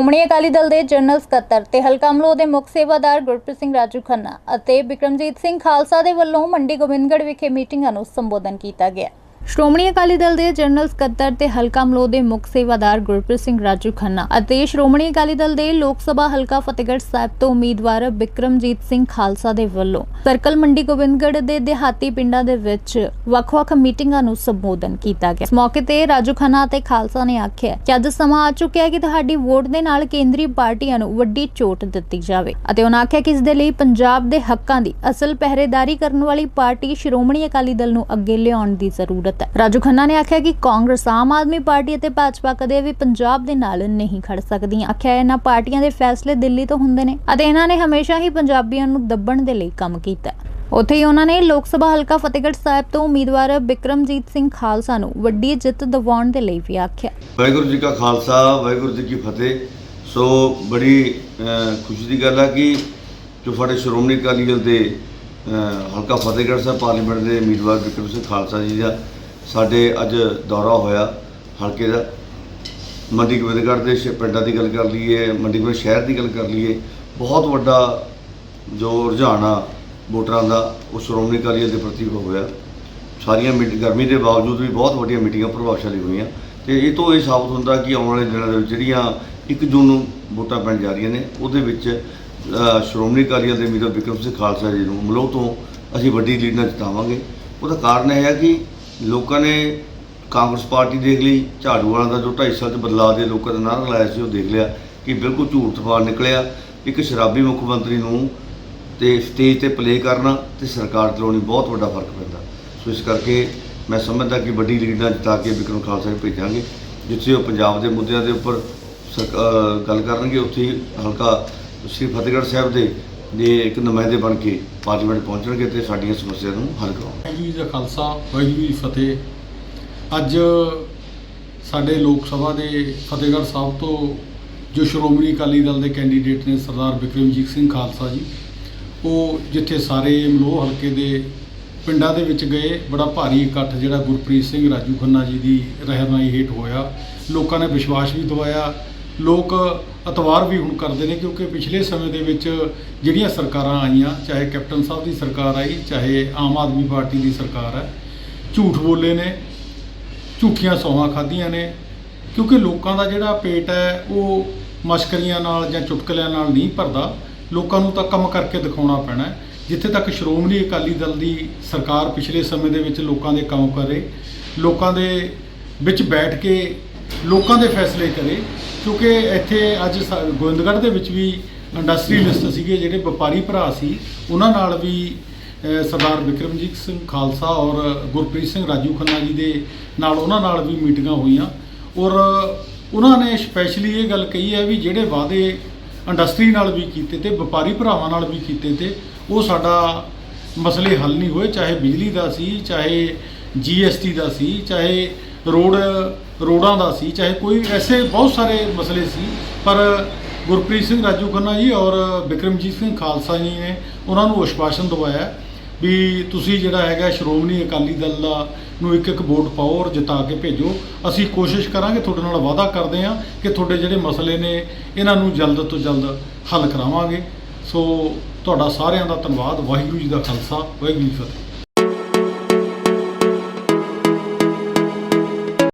ਸ਼੍ਰੋਮਣੀ ਅਕਾਲੀ ਦਲ ਦੇ ਜਨਰਲ ਸਕੱਤਰ ਤੇ ਹਲਕਾ ਅਮਲੋ ਦੇ ਮੁੱਖ ਸੇਵਾਦਾਰ ਗੁਰਪ੍ਰੀਤ ਸਿੰਘ ਰਾਜੂ ਖੰਨਾ ਅਤੇ ਬਿਕਰਮਜੀਤ ਸਿੰਘ ਖਾਲਸਾ ਦੇ ਵੱਲੋਂ ਮੰਡੀ ਗੋਬਿੰਦਗੜ੍ਹ ਵਿਖੇ ਮੀਟਿੰਗਾਂ ਨੂੰ ਸੰਬੋਧਨ ਕੀਤਾ ਗਿਆ। ਸ਼੍ਰੋਮਣੀ ਅਕਾਲੀ ਦਲ ਦੇ ਜਨਰਲ ਸਕੱਤਰ ਤੇ ਹਲਕਾ ਅਮਲੋ ਦੇ ਮੁੱਖ ਸੇਵਾਦਾਰ ਗੁਰਪ੍ਰੀਤ ਸਿੰਘ ਰਾਜੂ ਖੰਨਾ ਅਤੇ ਸ਼੍ਰੋਮਣੀ ਅਕਾਲੀ ਦਲ ਦੇ ਲੋਕ ਸਭਾ ਹਲਕਾ ਫਤਿਹਗੜ੍ਹ ਸਾਹਿਬ ਤੋਂ ਉਮੀਦਵਾਰ ਬਿਕਰਮਜੀਤ ਸਿੰਘ ਖਾਲਸਾ ਦੇ ਵੱਲੋਂ ਸਰਕਲ ਮੰਡੀ ਗੋਬਿੰਦਗੜ੍ਹ ਦੇ ਦਿਹਾਤੀ ਪਿੰਡਾਂ ਦੇ ਵਿੱਚ ਵੱਖ-ਵੱਖ ਮੀਟਿੰਗਾਂ ਨੂੰ ਸੰਬੋਧਨ ਕੀਤਾ ਗਿਆ। ਇਸ ਮੌਕੇ ਤੇ ਰਾਜੂ ਖੰਨਾ ਅਤੇ ਖਾਲਸਾ ਨੇ ਆਖਿਆ ਕਿ ਅੱਜ ਸਮਾਂ ਆ ਚੁੱਕਿਆ ਹੈ ਕਿ ਤੁਹਾਡੀ ਵੋਟ ਦੇ ਨਾਲ ਕੇਂਦਰੀ ਪਾਰਟੀਆਂ ਨੂੰ ਵੱਡੀ ਚੋਟ ਦਿੱਤੀ ਜਾਵੇ ਅਤੇ ਉਹਨਾਂ ਆਖਿਆ ਕਿ ਇਸ ਦੇ ਲਈ ਪੰਜਾਬ ਦੇ ਹੱਕਾਂ ਦੀ ਅਸਲ ਪਹਿਰੇਦਾਰੀ ਕਰਨ ਵਾਲੀ ਪਾਰਟੀ ਸ਼੍ਰੋਮਣੀ ਅਕਾਲੀ ਦਲ ਨੂੰ ਅੱਗੇ ਲਿਆਉਣ ਦੀ ਜ਼ਰੂਰਤ ਹੈ। ਰਾਜੂ ਖੰਨਾ ਨੇ ਆਖਿਆ ਕਿ ਕਾਂਗਰਸ ਆਮ ਆਦਮੀ ਪਾਰਟੀ ਅਤੇ ਭਾਜਪਾ ਕਦੇ ਵੀ ਪੰਜਾਬ ਦੇ ਨਾਲ ਨਹੀਂ ਖੜ ਸਕਦੀਆਂ। ਆਖਿਆ, ਇਹਨਾਂ ਪਾਰਟੀਆਂ ਦੇ ਫੈਸਲੇ ਦਿੱਲੀ ਤੋਂ ਹੁੰਦੇ ਨੇ ਅਤੇ ਇਹਨਾਂ ਨੇ ਹਮੇਸ਼ਾ ਹੀ ਪੰਜਾਬੀਆਂ ਨੂੰ ਦੱਬਣ ਦੇ ਲਈ ਕੰਮ ਕੀਤਾ ਉੱਥੇ ਹੀ ਉਹਨਾਂ ਨੇ ਲੋਕ ਸਭਾ ਹਲਕਾ ਫਤਿਹਗੜ੍ਹ ਸਾਹਿਬ ਤੋਂ ਉਮੀਦਵਾਰ ਬਿਕਰਮਜੀਤ ਸਿੰਘ ਖਾਲਸਾ ਨੂੰ ਵੱਡੀ ਜਿੱਤ ਦਿਵਾਉਣ ਦੇ ਲਈ ਵੀ ਆਖਿਆ। ਵਾਹਿਗੁਰੂ ਜੀ ਕਾ ਖਾਲਸਾ, ਵਾਹਿਗੁਰੂ ਜੀ ਕੀ ਫਤਿਹ। ਸੋ ਬੜੀ ਖੁਸ਼ੀ ਦੀ ਗੱਲ ਆ ਕਿ ਜੋ ਸਾਡੇ ਸ਼੍ਰੋਮਣੀ ਅਕਾਲੀ ਦਲ ਦੇ ਹਲਕਾ ਫਤਿਹਗੜ੍ਹ ਸਾਹਿਬ ਪਾਰਲੀਮੈਂਟ ਦੇ ਉਮੀਦਵਾਰ ਵਿਕਰਮ ਸਿੰਘ ਖਾਲਸਾ ਜੀ ਦਾ ਸਾਡੇ ਅੱਜ ਦੌਰਾ ਹੋਇਆ ਹਲਕੇ ਦਾ। ਮੰਡੀ ਗੋਬਿੰਦਗੜ੍ਹ ਦੇ ਸ਼- ਪਿੰਡਾਂ ਦੀ ਗੱਲ ਕਰ ਲਈਏ, ਮੰਡੀ ਗੋਬਿੰਦ ਸ਼ਹਿਰ ਦੀ ਗੱਲ ਕਰ ਲਈਏ, ਬਹੁਤ ਵੱਡਾ ਜੋ ਰੁਝਾਨ ਆ ਵੋਟਰਾਂ ਦਾ, ਉਹ ਸ਼੍ਰੋਮਣੀ ਅਕਾਲੀ ਦਲ ਦੇ ਪ੍ਰਤੀ ਹੋਇਆ ਸਾਰੀਆਂ ਮੀਟ ਗਰਮੀ ਦੇ ਬਾਵਜੂਦ ਵੀ ਬਹੁਤ ਵੱਡੀਆਂ ਮੀਟਿੰਗਾਂ ਪ੍ਰਭਾਵਸ਼ਾਲੀ ਹੋਈਆਂ। ਤੇ ਇਹ ਤੋਂ ਇਹ ਸਾਬਤ ਹੁੰਦਾ ਕਿ ਆਉਣ ਵਾਲੇ ਦਿਨਾਂ ਦੇ ਵਿੱਚ ਜਿਹੜੀਆਂ 1 ਜੂਨ ਨੂੰ ਵੋਟਾਂ ਪੈਣ ਜਾ ਰਹੀਆਂ ਨੇ, ਉਹਦੇ ਵਿੱਚ ਸ਼੍ਰੋਮਣੀ ਅਕਾਲੀ ਦਲ ਦੇ ਉਮੀਦਵਾਰ ਵਿਕਰਮ ਸਿੰਘ ਖਾਲਸਾ ਜੀ ਨੂੰ ਮਲੋਹ ਤੋਂ ਅਸੀਂ ਵੱਡੀ ਲੀਡ ਨਾਲ ਜਿਤਾਵਾਂਗੇ। ਉਹਦਾ ਕਾਰਨ ਇਹ ਹੈ ਕਿ ਲੋਕਾਂ ਨੇ ਕਾਂਗਰਸ ਪਾਰਟੀ ਦੇਖ ਲਈ, ਝਾੜੂ ਵਾਲਾ ਦਾ ਜੋ 2.5 ਸਾਲ ਚ ਬਦਲਾਅ ਦੇ ਲੋਕਾਂ ਦਾ ਨਾਰਾ ਲਾਇਆ ਸੀ, ਉਹ ਦੇਖ ਲਿਆ ਕਿ ਬਿਲਕੁਲ ਝੂਠ ਤਫਾਨ ਨਿਕਲਿਆ, ਇੱਕ ਸ਼ਰਾਬੀ ਮੁੱਖ ਮੰਤਰੀ ਨੂੰ ਤੇ ਸਟੇਜ ਤੇ ਪਲੇ ਕਰਨਾ ਤੇ ਸਰਕਾਰ ਚਲਾਉਣੀ ਬਹੁਤ ਵੱਡਾ ਫ਼ਰਕ ਪੈਂਦਾ। ਸੋ ਇਸ ਕਰਕੇ ਮੈਂ ਸਮਝਦਾ ਕਿ ਵੱਡੀ ਲੀਡ ਨਾਲ ਜਿਤਾ ਕੇ ਵਿਕਰਮ ਖਾਲਸਾ ਨੂੰ ਭੇਜਾਂਗੇ, ਜਿੱਥੇ ਉਹ ਪੰਜਾਬ ਦੇ ਮੁੱਦਿਆਂ ਦੇ ਉੱਪਰ ਸਰਕ- ਗੱਲ ਕਰਨਗੇ, ਉੱਥੇ ਹਲਕਾ ਸ੍ਰੀ ਫਤਿਹਗੜ੍ਹ ਸਾਹਿਬ ਦੇ ਦੇ ਇੱਕ ਨੁਮਾਇੰਦੇ ਬਣ ਕੇ ਪਾਰਲੀਮੈਂਟ ਪਹੁੰਚਣਗੇ ਤੇ ਸਾਡੀਆਂ ਸਮੱਸਿਆ ਨੂੰ ਹੱਲ ਕਰਾਉਣਗੇ ਵਾਹਿਗੁਰੂ ਜੀ ਦਾ ਖਾਲਸਾ, ਵਾਹਿਗੁਰੂ ਜੀ ਦੀ ਫਤਿਹ। ਅੱਜ ਸਾਡੇ ਲੋਕ ਸਭਾ ਦੇ ਫਤਿਹਗੜ੍ਹ ਸਾਹਿਬ ਤੋਂ ਜੋ ਸ਼੍ਰੋਮਣੀ ਅਕਾਲੀ ਦਲ ਦੇ ਕੈਂਡੀਡੇਟ ਨੇ ਸਰਦਾਰ ਬਿਕਰਮਜੀਤ ਸਿੰਘ ਖਾਲਸਾ ਜੀ, ਉਹ ਜਿੱਥੇ ਸਾਰੇ ਮਲੋਹ ਹਲਕੇ ਦੇ ਪਿੰਡਾਂ ਦੇ ਵਿੱਚ ਗਏ, ਬੜਾ ਭਾਰੀ ਇਕੱਠ ਜਿਹੜਾ ਗੁਰਪ੍ਰੀਤ ਸਿੰਘ ਰਾਜੂ ਖੰਨਾ ਜੀ ਦੀ ਰਹਿਨਮਾਈ ਹੇਠ ਹੋਇਆ। ਲੋਕਾਂ ਨੇ ਵਿਸ਼ਵਾਸ ਵੀ ਦਿਵਾਇਆ। ਲੋਕ ਅਤਵਾਰ ਵੀ ਹੁਣ ਕਰਦੇ ਨੇ ਕਿਉਂਕਿ ਪਿਛਲੇ ਸਮੇਂ ਦੇ ਵਿੱਚ ਜਿਹੜੀਆਂ ਸਰਕਾਰਾਂ ਆਈਆਂ, ਚਾਹੇ ਕੈਪਟਨ ਸਾਹਿਬ ਦੀ ਸਰਕਾਰ ਆਈ, ਚਾਹੇ ਆਮ ਆਦਮੀ ਪਾਰਟੀ ਦੀ ਸਰਕਾਰ ਹੈ ਝੂਠ ਬੋਲੇ ਨੇ, ਝੂਠੀਆਂ ਸੌਹਾਂ ਖਾਧੀਆਂ ਨੇ, ਕਿਉਂਕਿ ਲੋਕਾਂ ਦਾ ਜਿਹੜਾ ਪੇਟ ਹੈ, ਉਹ ਮਸ਼ਕਰੀਆਂ ਨਾਲ ਜਾਂ ਚੁਟਕਲਿਆਂ ਨਾਲ ਨਹੀਂ ਭਰਦਾ, ਲੋਕਾਂ ਨੂੰ ਤਾਂ ਕੰਮ ਕਰਕੇ ਦਿਖਾਉਣਾ ਪੈਣਾ ਜਿੱਥੇ ਤੱਕ ਸ਼੍ਰੋਮਣੀ ਅਕਾਲੀ ਦਲ ਦੀ ਸਰਕਾਰ ਪਿਛਲੇ ਸਮੇਂ ਦੇ ਵਿੱਚ ਲੋਕਾਂ ਦੇ ਕੰਮ ਕਰੇ, ਲੋਕਾਂ ਦੇ ਵਿੱਚ ਬੈਠ ਕੇ ਲੋਕਾਂ ਦੇ ਫੈਸਲੇ ਕਰੇ, ਕਿਉਂਕਿ ਇੱਥੇ ਅੱਜ ਸਾ- ਗੋਬਿੰਦਗੜ੍ਹ ਦੇ ਵਿੱਚ ਵੀ ਇੰਡਸਟਰੀਅਲਿਸਟ ਸੀਗੇ, ਜਿਹੜੇ ਵਪਾਰੀ ਭਰਾ ਸੀ, ਉਹਨਾਂ ਨਾਲ ਵੀ ਸਰਦਾਰ ਬਿਕਰਮਜੀਤ ਸਿੰਘ ਖਾਲਸਾ ਔਰ ਗੁਰਪ੍ਰੀਤ ਸਿੰਘ ਰਾਜੂ ਖੰਨਾ ਜੀ ਦੇ ਨਾਲ ਉਹਨਾਂ ਨਾਲ ਵੀ ਮੀਟਿੰਗਾਂ ਹੋਈਆਂ। ਔਰ ਉਹਨਾਂ ਨੇ ਸਪੈਸ਼ਲੀ ਇਹ ਗੱਲ ਕਹੀ ਹੈ ਵੀ ਜਿਹੜੇ ਵਾਅਦੇ ਇੰਡਸਟਰੀ ਨਾਲ ਵੀ ਕੀਤੇ ਤੇ ਵਪਾਰੀ ਭਰਾਵਾਂ ਨਾਲ ਵੀ ਕੀਤੇ ਤੇ ਉਹ ਸਾਡਾ ਮਸਲੇ ਹੱਲ ਨਹੀਂ ਹੋਏ, ਚਾਹੇ ਬਿਜਲੀ ਦਾ ਸੀ, ਚਾਹੇ ਜੀਐਸਟੀ ਦਾ ਸੀ, ਚਾਹੇ ਰੋਡ, ਰੋਡਾਂ ਦਾ ਸੀ, ਚਾਹੇ ਕੋਈ ਐਸੇ ਬਹੁਤ ਸਾਰੇ ਮਸਲੇ ਸੀ, ਪਰ ਗੁਰਪ੍ਰੀਤ ਸਿੰਘ ਰਾਜੂ ਖੰਨਾ ਜੀ ਔਰ ਬਿਕਰਮਜੀਤ ਸਿੰਘ ਖਾਲਸਾ ਜੀ ਨੇ ਉਹਨਾਂ ਨੂੰ ਵਿਸ਼ਵਾਸਨ ਦਵਾਇਆ ਵੀ ਤੁਸੀਂ ਜਿਹੜਾ ਹੈਗਾ ਸ਼੍ਰੋਮਣੀ ਅਕਾਲੀ ਦਲ ਦਾ ਨੂੰ ਇੱਕ ਇੱਕ ਵੋਟ ਪਾਓ ਔਰ ਜਿਤਾ ਕੇ ਭੇਜੋ। ਅਸੀਂ ਕੋਸ਼ਿਸ਼ ਕਰਾਂਗੇ ਤੁਹਾਡੇ ਨਾਲ ਵਾਅਦਾ ਕਰਦੇ ਹਾਂ ਕਿ ਤੁਹਾਡੇ ਜਿਹੜੇ ਮਸਲੇ ਨੇ ਇਹਨਾਂ ਨੂੰ ਜਲਦ ਤੋਂ ਜਲਦ ਹੱਲ ਕਰਾਵਾਂਗੇ। ਸੋ ਤੁਹਾਡਾ ਸਾਰਿਆਂ ਦਾ ਧੰਨਵਾਦ। ਵਾਹਿਗੁਰੂ ਜੀ ਦਾ ਖਾਲਸਾ। ਵਾਹਿਗੁਰੂ ਜੀ ਫਤਿਹ।